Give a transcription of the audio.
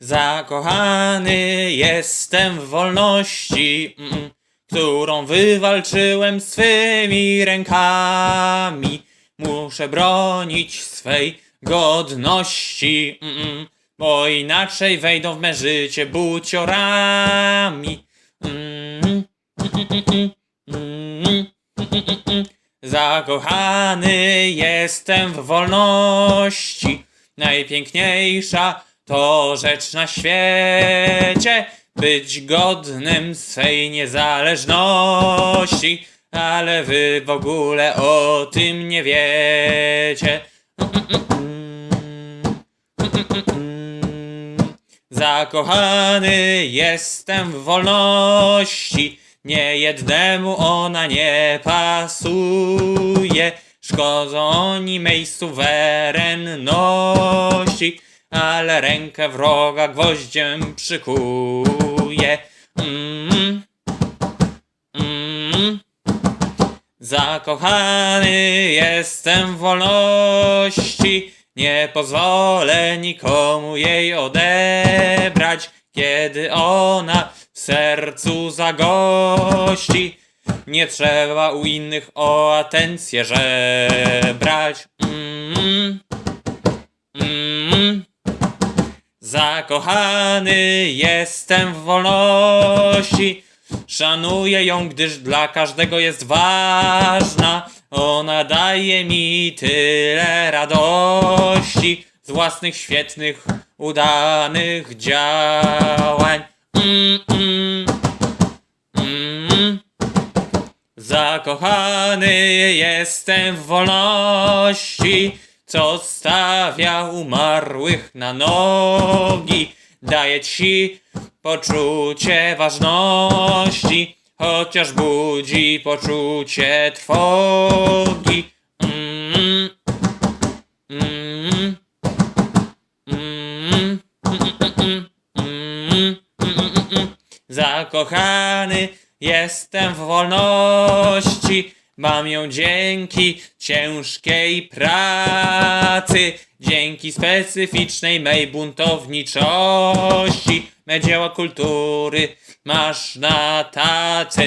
Zakochany jestem w wolności, którą wywalczyłem swymi rękami. Muszę bronić swej godności, bo inaczej wejdą w me życie buciorami. Mm, Zakochany jestem w wolności. Najpiękniejsza to rzecz na świecie. Być godnym swej niezależności. Ale wy w ogóle o tym nie wiecie. Zakochany jestem w wolności, nie jednemu ona nie pasuje. Szkodzą oni mej suwerenności, ale rękę wroga gwoździem przykuje. Mm, mm. Zakochany jestem w wolności, nie pozwolę nikomu jej odebrać, kiedy ona sercu zagości. Nie trzeba u innych o atencję żebrać. Mm, mm. Zakochany jestem w wolności. Szanuję ją, gdyż dla każdego jest ważna. Ona daje mi tyle radości z własnych świetnych, udanych działań. Mm, mm, mm. Zakochany jestem w wolności, co stawia umarłych na nogi. Daje ci poczucie ważności, chociaż budzi poczucie trwogi. Mm. Zakochany jestem w wolności, mam ją dzięki ciężkiej pracy, dzięki specyficznej mej buntowniczości. Me dzieła kultury masz na tacy.